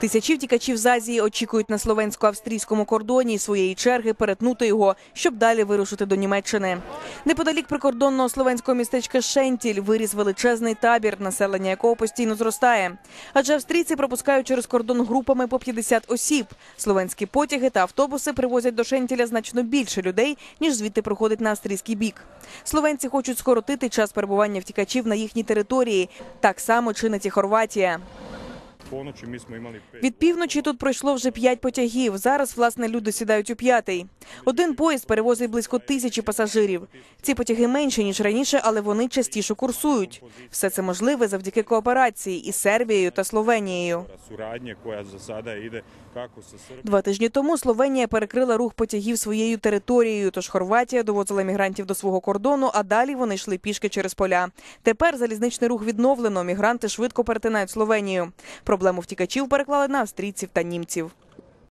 Тисячі втікачів з Азії очікують на словенсько-австрійському кордоні своєї черги перетнути його, щоб далі вирушити до Німеччини. Неподалік прикордонного словенського містечка Шентіль виріс величезний табір, населення якого постійно зростає. Адже австрійці пропускають через кордон групами по 50 осіб. Словенські потяги та автобуси привозять до Шентіля значно більше людей, ніж звідти проходить на австрійський бік. Словенці хочуть скоротити час перебування втікачів на їхній території. Так само чинить і Хорватія. Ponoći mi smo imali pet Від півночі тут пройшло вже п'ять потягів. Зараз, власне, люди сідають у п'ятий. Один поїзд перевозить близько тисячі пасажирів. Ці потяги менші, ніж раніше, але вони частіше курсують. Все це можливе завдяки кооперації із Сербією та Словенією. Два тижні тому Словенія перекрила рух потягів своєю територією, тож Хорватія довозила мігрантів до свого кордону, а далі вони йшли пішки через поля. Тепер залізничний рух відновлено. Мігранти швидко перетинають Словенію. Проблему втікачів переклали на австрійців та німців.